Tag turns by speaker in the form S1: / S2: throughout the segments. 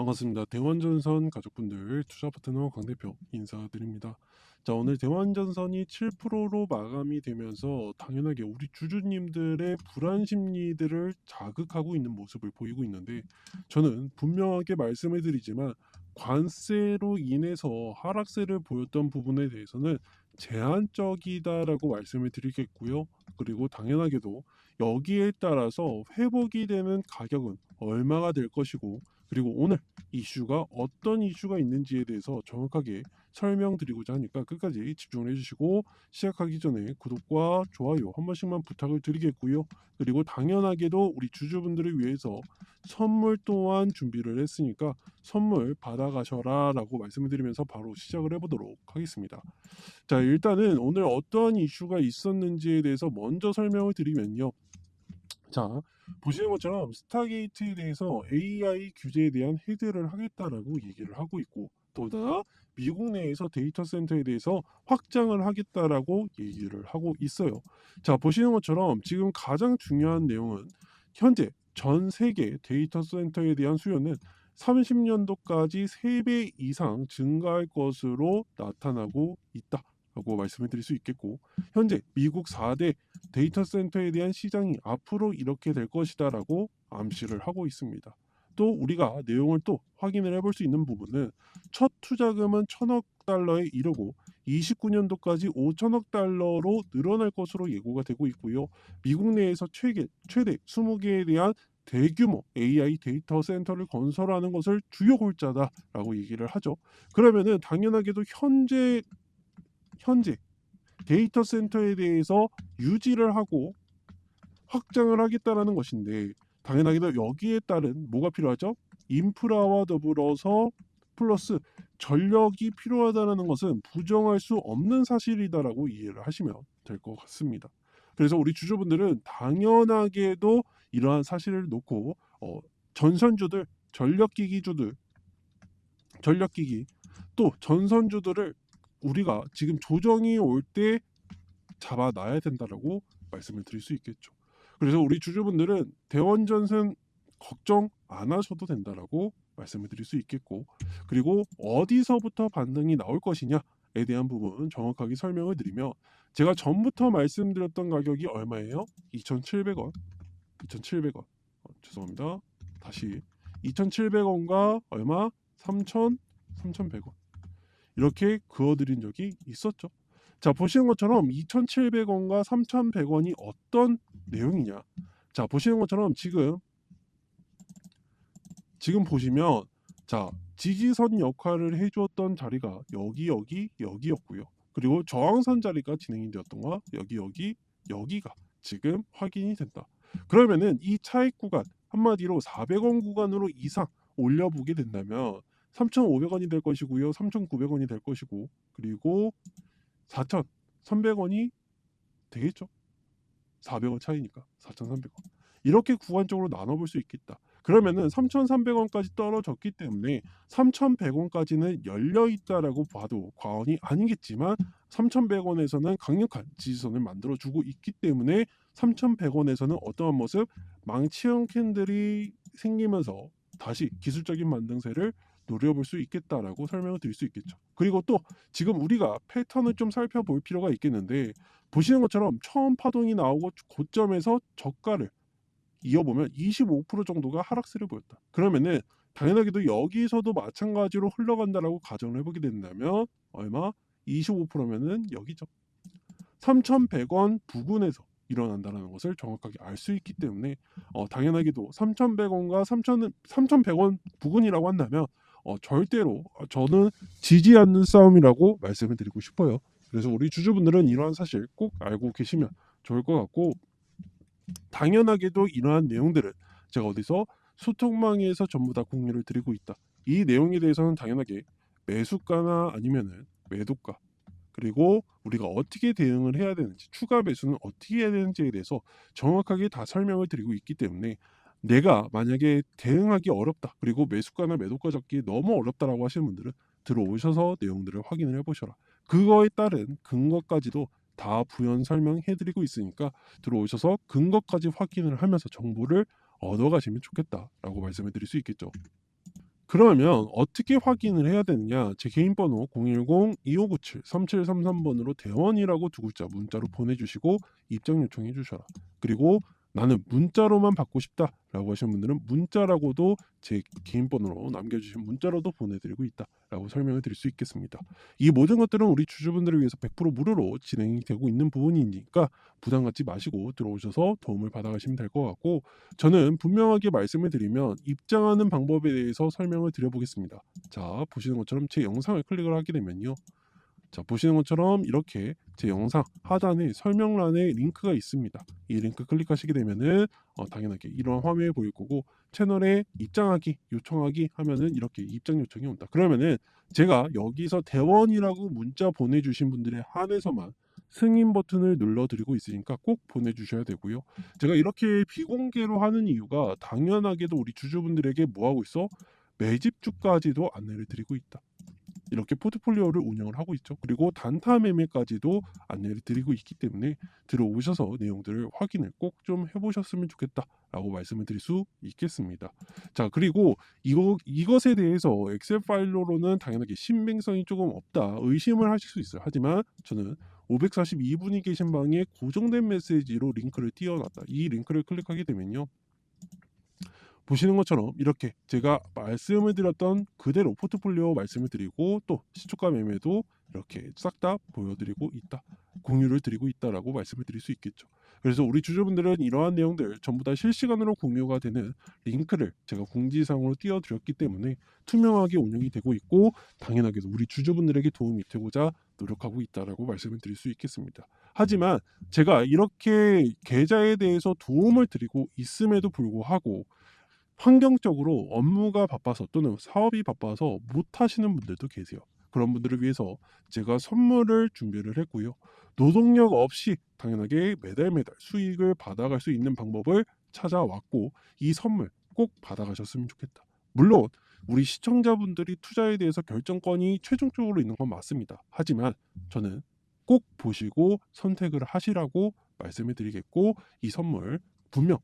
S1: 반갑습니다. 대원전선 가족분들 투자 파트너 강 대표 인사드립니다. 자, 오늘 대원전선이 7%로 마감이 되면서 당연하게 우리 주주님들의 불안 심리들을 자극하고 있는 모습을 보이고 있는데 저는 분명하게 말씀을 드리지만 관세로 인해서 하락세를 보였던 부분에 대해서는 제한적이다라고 말씀을 드리겠고요. 그리고 당연하게도 여기에 따라서 회복이 되는 가격은 얼마가 될 것이고 그리고 오늘 이슈가 어떤 이슈가 있는지에 대해서 정확하게 설명드리고자 하니까 끝까지 집중을 해주시고 시작하기 전에 구독과 좋아요 한 번씩만 부탁을 드리겠고요. 그리고 당연하게도 우리 주주분들을 위해서 선물 또한 준비를 했으니까 선물 받아가셔라 라고 말씀을 드리면서 바로 시작을 해보도록 하겠습니다. 자 일단은 오늘 어떠한 이슈가 있었는지에 대해서 먼저 설명을 드리면요. 자 보시는 것처럼 스타게이트에 대해서 AI 규제에 대한 헤드를 하겠다라고 얘기를 하고 있고 또다 미국 내에서 데이터 센터에 대해서 확장을 하겠다라고 얘기를 하고 있어요. 자 보시는 것처럼 지금 가장 중요한 내용은 현재 전 세계 데이터 센터에 대한 수요는 30년도까지 3배 이상 증가할 것으로 나타나고 있다. 라고 말씀을 드릴 수 있겠고 현재 미국 4대 데이터 센터에 대한 시장이 앞으로 이렇게 될 것이다 라고 암시를 하고 있습니다. 또 우리가 내용을 또 확인을 해볼 수 있는 부분은 첫 투자금은 천억 달러에 이르고 29년도까지 5천억 달러로 늘어날 것으로 예고가 되고 있고요. 미국 내에서 최대, 최대 20개에 대한 대규모 AI 데이터 센터를 건설하는 것을 주요 골자다라고 얘기를 하죠. 그러면은 당연하게도 현재 현재 데이터 센터에 대해서 유지를 하고 확장을 하겠다라는 것인데 당연하게도 여기에 따른 뭐가 필요하죠? 인프라와 더불어서 플러스 전력이 필요하다는 것은 부정할 수 없는 사실이다라고 이해를 하시면 될 것 같습니다. 그래서 우리 주주분들은 당연하게도 이러한 사실을 놓고 어, 전선주들, 전력기기주들, 전력기기 또 전선주들을 우리가 지금 조정이 올 때 잡아놔야 된다라고 말씀을 드릴 수 있겠죠. 그래서 우리 주주분들은 대원전선 걱정 안 하셔도 된다라고 말씀을 드릴 수 있겠고 그리고 어디서부터 반등이 나올 것이냐에 대한 부분 정확하게 설명을 드리면 제가 전부터 말씀드렸던 가격이 얼마예요? 2,700원 2,700원 어, 죄송합니다 다시 2,700원과 얼마? 3,000 3,100원 이렇게 그어드린 적이 있었죠. 자 보시는 것처럼 2,700원과 3,100원이 어떤 내용이냐. 자 보시는 것처럼 지금 지금 보시면 자 지지선 역할을 해주었던 자리가 여기 여기 여기였고요. 그리고 저항선 자리가 진행이 되었던 거 여기 여기 여기가 지금 확인이 된다. 그러면은 이 차익 구간 한마디로 400원 구간으로 이상 올려보게 된다면 3,500원이 될 것이고요. 3,900원이 될 것이고 그리고 4,300원이 되겠죠. 400원 차이니까 4,300원. 이렇게 구간적으로 나눠볼 수 있겠다. 그러면은 3,300원까지 떨어졌기 때문에 3,100원까지는 열려 있다라고 봐도 과언이 아니겠지만 3,100원에서는 강력한 지지선을 만들어 주고 있기 때문에 3,100원에서는 어떠한 모습 망치형 캔들이 생기면서 다시 기술적인 만등세를 노려볼 수 있겠다라고 설명을 드릴 수 있겠죠. 그리고 또 지금 우리가 패턴을 좀 살펴볼 필요가 있겠는데 보시는 것처럼 처음 파동이 나오고 고점에서 저가를 이어보면 25% 정도가 하락세를 보였다. 그러면은 당연하게도 여기서도 마찬가지로 흘러간다라고 가정을 해보게 된다면 얼마? 25%면은 여기죠. 3,100원 부근에서 일어난다는 것을 정확하게 알 수 있기 때문에 어, 당연하게도 3,100원과 3,000, 3,100원 부근이라고 한다면 어, 절대로 저는 지지 않는 싸움이라고 말씀을 드리고 싶어요. 그래서 우리 주주분들은 이러한 사실 꼭 알고 계시면 좋을 것 같고 당연하게도 이러한 내용들은 제가 어디서 소통망에서 전부 다 공유를 드리고 있다. 이 내용에 대해서는 당연하게 매수가나 아니면은 매도가 그리고 우리가 어떻게 대응을 해야 되는지 추가 매수는 어떻게 해야 되는지에 대해서 정확하게 다 설명을 드리고 있기 때문에 내가 만약에 대응하기 어렵다 그리고 매수가나 매도가 잡기 너무 어렵다라고 하시는 분들은 들어오셔서 내용들을 확인을 해보셔라 그거에 따른 근거까지도 다 부연 설명해드리고 있으니까 들어오셔서 근거까지 확인을 하면서 정보를 얻어가시면 좋겠다라고 말씀을 드릴 수 있겠죠 그러면 어떻게 확인을 해야 되느냐? 제 개인 번호 010-2597-3733번으로 대원이라고 두 글자 문자로 보내주시고 입장 요청해 주셔라. 그리고 나는 문자로만 받고 싶다라고 하시는 분들은 문자라고도 제 개인 번호로 남겨주신 문자로도 보내드리고 있다라고 설명을 드릴 수 있겠습니다. 이 모든 것들은 우리 주주분들을 위해서 100% 무료로 진행이 되고 있는 부분이니까 부담 갖지 마시고 들어오셔서 도움을 받아가시면 될 것 같고 저는 분명하게 말씀을 드리면 입장하는 방법에 대해서 설명을 드려보겠습니다. 자 보시는 것처럼 제 영상을 클릭을 하게 되면요. 자 보시는 것처럼 이렇게 제 영상 하단에 설명란에 링크가 있습니다. 이 링크 클릭하시게 되면은 어, 당연하게 이런 화면이 보일 거고 채널에 입장하기 요청하기 하면은 이렇게 입장 요청이 온다. 그러면은 제가 여기서 대원이라고 문자 보내주신 분들에 한해서만 승인 버튼을 눌러드리고 있으니까 꼭 보내주셔야 되고요. 제가 이렇게 비공개로 하는 이유가 당연하게도 우리 주주분들에게 뭐 하고 있어? 매집주까지도 안내를 드리고 있다. 이렇게 포트폴리오를 운영을 하고 있죠. 그리고 단타 매매까지도 안내를 드리고 있기 때문에 들어오셔서 내용들을 확인을 꼭 좀 해보셨으면 좋겠다라고 말씀을 드릴 수 있겠습니다. 자 그리고 이거 이것에 대해서 엑셀 파일로는 당연하게 신빙성이 조금 없다 의심을 하실 수 있어요. 하지만 저는 542분이 계신 방에 고정된 메시지로 링크를 띄워놨다. 이 링크를 클릭하게 되면요. 보시는 것처럼 이렇게 제가 말씀을 드렸던 그대로 포트폴리오 말씀을 드리고 또 시초가 매매도 이렇게 싹 다 보여드리고 있다. 공유를 드리고 있다라고 말씀을 드릴 수 있겠죠. 그래서 우리 주주분들은 이러한 내용들 전부 다 실시간으로 공유가 되는 링크를 제가 공지사항으로 띄워드렸기 때문에 투명하게 운영이 되고 있고 당연하게도 우리 주주분들에게 도움이 되고자 노력하고 있다라고 말씀을 드릴 수 있겠습니다. 하지만 제가 이렇게 계좌에 대해서 도움을 드리고 있음에도 불구하고 환경적으로 업무가 바빠서 또는 사업이 바빠서 못 하시는 분들도 계세요. 그런 분들을 위해서 제가 선물을 준비를 했고요. 노동력 없이 당연하게 매달 매달 수익을 받아갈 수 있는 방법을 찾아왔고 이 선물 꼭 받아가셨으면 좋겠다. 물론 우리 시청자분들이 투자에 대해서 결정권이 최종적으로 있는 건 맞습니다. 하지만 저는 꼭 보시고 선택을 하시라고 말씀을 드리겠고 이 선물 분명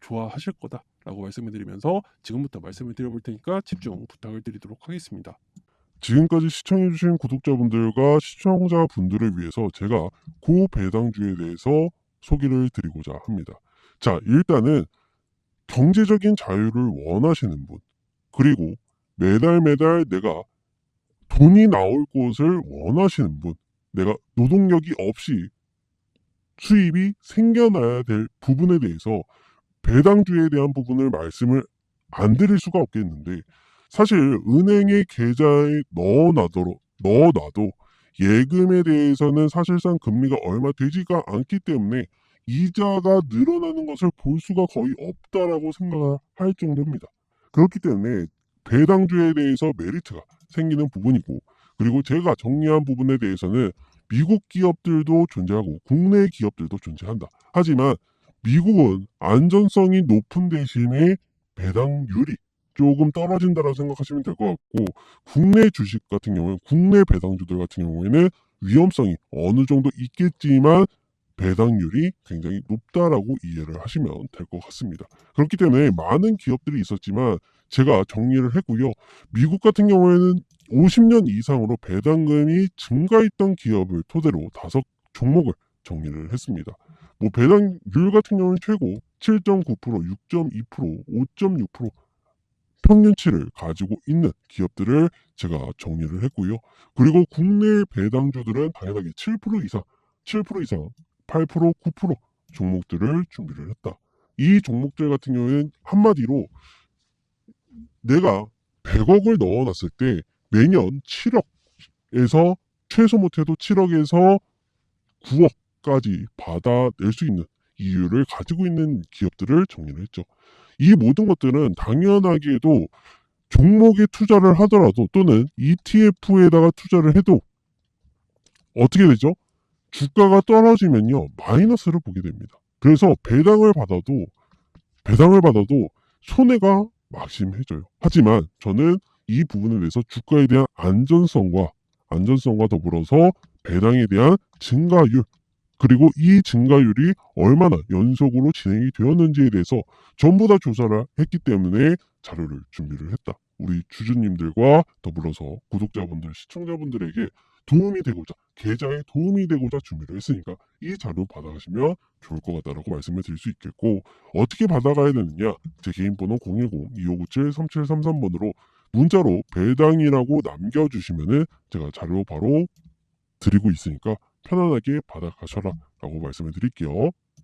S1: 좋아하실 거다 라고 말씀을 드리면서 지금부터 말씀을 드려볼 테니까 집중 부탁을 드리도록 하겠습니다.
S2: 지금까지 시청해주신 구독자분들과 시청자분들을 위해서 제가 고배당주에 대해서 소개를 드리고자 합니다. 자, 일단은 경제적인 자유를 원하시는 분, 그리고 매달 매달 내가 돈이 나올 곳을 원하시는 분, 내가 노동력이 없이 수입이 생겨나야 될 부분에 대해서 배당주에 대한 부분을 말씀을 안 드릴 수가 없겠는데 사실 은행의 계좌에 넣어놔도 넣어놔도 예금에 대해서는 사실상 금리가 얼마 되지가 않기 때문에 이자가 늘어나는 것을 볼 수가 거의 없다라고 생각을 할 정도입니다. 그렇기 때문에 배당주에 대해서 메리트가 생기는 부분이고 그리고 제가 정리한 부분에 대해서는 미국 기업들도 존재하고 국내 기업들도 존재한다. 하지만 미국은 안전성이 높은 대신에 배당률이 조금 떨어진다라고 생각하시면 될 것 같고 국내 주식 같은 경우는 국내 배당주들 같은 경우에는 위험성이 어느 정도 있겠지만 배당률이 굉장히 높다라고 이해를 하시면 될 것 같습니다. 그렇기 때문에 많은 기업들이 있었지만 제가 정리를 했고요. 미국 같은 경우에는 50년 이상으로 배당금이 증가했던 기업을 토대로 다섯 종목을 정리를 했습니다. 뭐 배당률 같은 경우는 최고 7.9%, 6.2%, 5.6% 평균치를 가지고 있는 기업들을 제가 정리를 했고요. 그리고 국내 배당주들은 당연하게 7% 이상, 7% 이상, 8%, 9% 종목들을 준비를 했다. 이 종목들 같은 경우에는 한마디로 내가 100억을 넣어놨을 때 매년 7억에서 최소 못해도 7억에서 9억 까지 받아낼 수 있는 이유를 가지고 있는 기업들을 정리를 했죠. 이 모든 것들은 당연하게도 종목에 투자를 하더라도 또는 ETF에다가 투자를 해도 어떻게 되죠? 주가가 떨어지면요 마이너스를 보게 됩니다. 그래서 배당을 받아도 배당을 받아도 손해가 막심해져요. 하지만 저는 이 부분에 대해서 주가에 대한 안전성과 안전성과 더불어서 배당에 대한 증가율 그리고 이 증가율이 얼마나 연속으로 진행이 되었는지에 대해서 전부 다 조사를 했기 때문에 자료를 준비를 했다. 우리 주주님들과 더불어서 구독자분들, 시청자분들에게 도움이 되고자 계좌에 도움이 되고자 준비를 했으니까 이 자료 받아가시면 좋을 것 같다라고 말씀을 드릴 수 있겠고 어떻게 받아가야 되느냐 제 개인 번호 010-2597-3733번으로 문자로 배당이라고 남겨주시면은 제가 자료 바로 드리고 있으니까 편안하게 받아가셔라 라고 말씀을 드릴게요.